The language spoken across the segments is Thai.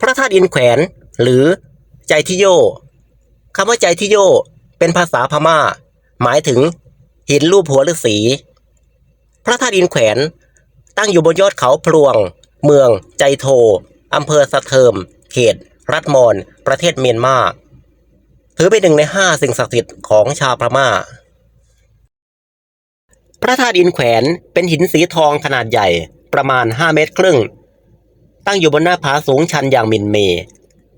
พระธาตุอินแขวน หรือใจทิโยคำว่าใจทิโยเป็นภาษาพม่า หมายถึงหินรูปหัวฤาษีพระธาตุอินแขวนตั้งอยู่บนยอดเขาพลวง เมือง ใจโทอำเภอสะเทิม เขต รัฐมอนประเทศเมียนมา ถือเป็นหนึ่งในห้าสิ่งศักดิ์สิทธิ์ของชาวพม่า พระธาตุอินแขวนเป็นหินสีทองขนาดใหญ่ประมาณ 5 เมตรครึ่ง ตั้งอยู่บนหน้าผาสูงชันอย่างมินเม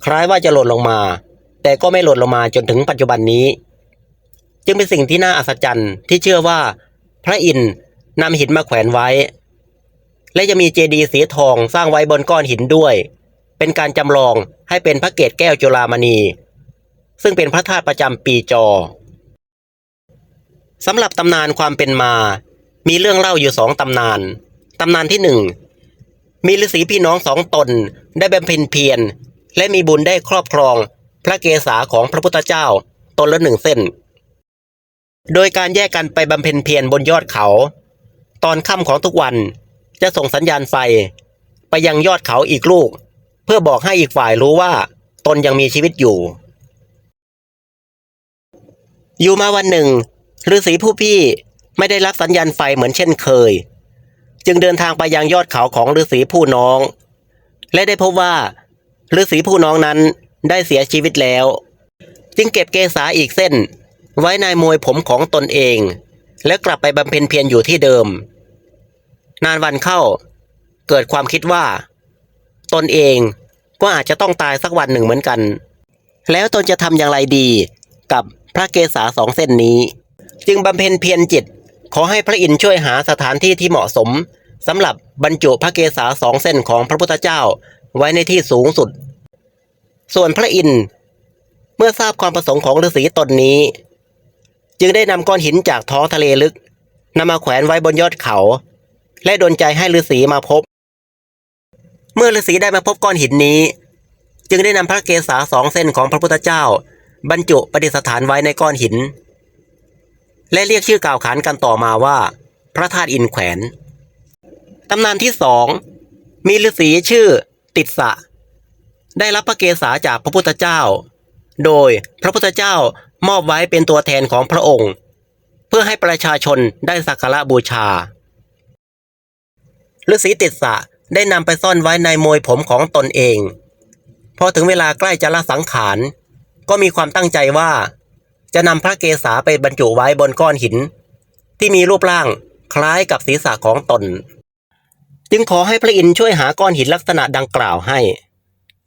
คล้ายว่าจะหล่นลงมา แต่ก็ไม่หล่นลงมาจนถึงปัจจุบันนี้ จึงเป็นสิ่งที่น่าอัศจรรย์ที่เชื่อว่า พระอินทร์นำหินมาแขวนไว้ และจะมีเจดีย์สีทองสร้างไว้บนก้อนหินด้วย เป็นการจำลองให้เป็นพระเกศแก้วจุฬามณี ซึ่งเป็นพระธาตุประจำปีจอสำหรับตำนานความเป็นมา มีเรื่องเล่าอยู่สองตำนาน ตำนานที่หนึ่ง มีฤาษีพี่น้องสองตน ได้บำเพ็ญเพียรและมีบุญได้ครอบครอง พระเกศาของพระพุทธเจ้าตนละหนึ่งเส้น โดยการแยกกันไปบำเพ็ญเพียรบนยอดเขา ตอนค่ำของทุกวันจะส่งสัญญาณไฟ ไปยังยอดเขาอีกลูก เพื่อบอกให้อีกฝ่ายรู้ว่า ตนยังมีชีวิตอยู่ อยู่มาวันหนึ่งฤาษีผู้พี่ไม่ได้รับสัญญาณไฟเหมือนเช่นเคย จึงเดินทางไปยังยอดเขาของฤาษีผู้น้อง และได้พบว่าฤาษีผู้น้องนั้นได้เสียชีวิตแล้ว จึงเก็บเกษาอีกเส้น ไว้ในมวยผมของตนเอง และกลับไปบำเพ็ญเพียรอยู่ที่เดิม นานวันเข้า เกิดความคิดว่า ตนเองก็อาจจะต้องตายสักวันหนึ่งเหมือนกัน แล้วตนจะทำอย่างไรดีกับพระเกศาสองเส้นนี้ จึงบำเพ็ญเพียรจิตขอให้พระอินทร์ช่วยหาสถานที่ที่เหมาะสม สำหรับบรรจุพระเกศาสองเส้นของพระพุทธเจ้าไว้ในที่สูงสุด ส่วนพระอินทร์เมื่อทราบความประสงค์ของฤาษีตนนี้ จึงได้นำก้อนหินจากท้องทะเลลึกนำมาแขวนไว้บนยอดเขา และดลใจให้ฤาษีมาพบ เมื่อฤาษีได้มาพบก้อนหินนี้ จึงได้นำพระเกศาสองเส้นของพระพุทธเจ้า บรรจุประดิษฐานไว้ในก้อนหิน และเรียกชื่อกล่าวขานกันต่อมาว่า พระธาตุอินแขวน ตำนานที่สองมีฤาษีชื่อติดสะ ได้รับพระเกศาจากพระพุทธเจ้า โดยพระพุทธเจ้ามอบไว้เป็นตัวแทนของพระองค์ เพื่อให้ประชาชนได้สักการะบูชาฤาษีติดสะได้นำไปซ่อนไว้ในมวยผมของตนเอง พอถึงเวลาใกล้จะละสังขาร ก็มีความตั้งใจว่า จะนำพระเกศาไปบรรจุไว้บนก้อนหิน ที่มีรูปร่างคล้ายกับศีรษะของตน จึงขอให้พระอินทร์ช่วยหาก้อนหินลักษณะดังกล่าวให้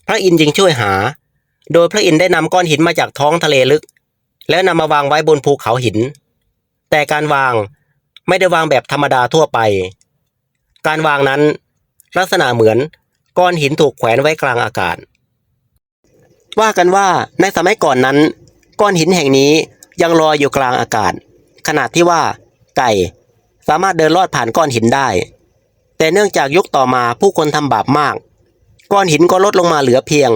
พระอินทร์จึงช่วยหา โดยพระอินทร์ได้นำก้อนหินมาจากท้องทะเลลึก แล้วนำมาวางไว้บนภูเขาหิน แต่การวางไม่ได้วางแบบธรรมดาทั่วไป การวางนั้น ลักษณะเหมือนก้อนหินถูกแขวนไว้กลางอากาศ ว่ากันว่าในสมัยก่อนนั้น ก้อนหินแห่งนี้ยังลอยอยู่กลางอากาศ ขนาดที่ว่า ไก่ สามารถเดินลอดผ่านก้อนหินได้ แต่เนื่องจากยุคต่อมาผู้คนทำบาปมาก ก้อนหินก็ลดลงมาเหลือเพียง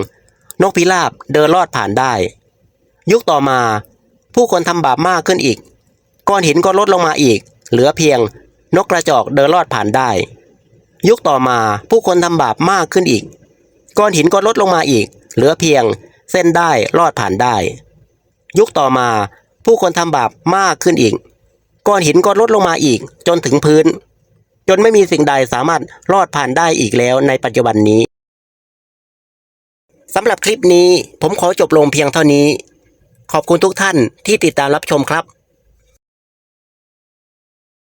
นกพิราบเดินลอดผ่านได้ ยุคต่อมา ผู้คนทำบาปมากขึ้นอีก ก้อนหินก็ลดลงมาอีก เหลือเพียง นกกระจอกเดินลอดผ่านได้ ยุคต่อมาผู้คนทำบาปมากขึ้นอีก ก้อนหินก็ลดลงมาอีก เหลือเพียง เส้นได้ลอดผ่านได้ ยุคต่อมา ผู้คนทำบาปมากขึ้นอีก ก้อนหินก็ลดลงมาอีก จนถึงพื้น จนไม่มีสิ่งใดสามารถรอดผ่านได้อีกแล้วในปัจจุบันนี้สำหรับคลิปนี้ผมขอจบลงเพียงเท่านี้ ขอบคุณทุกท่านที่ติดตามรับชมครับ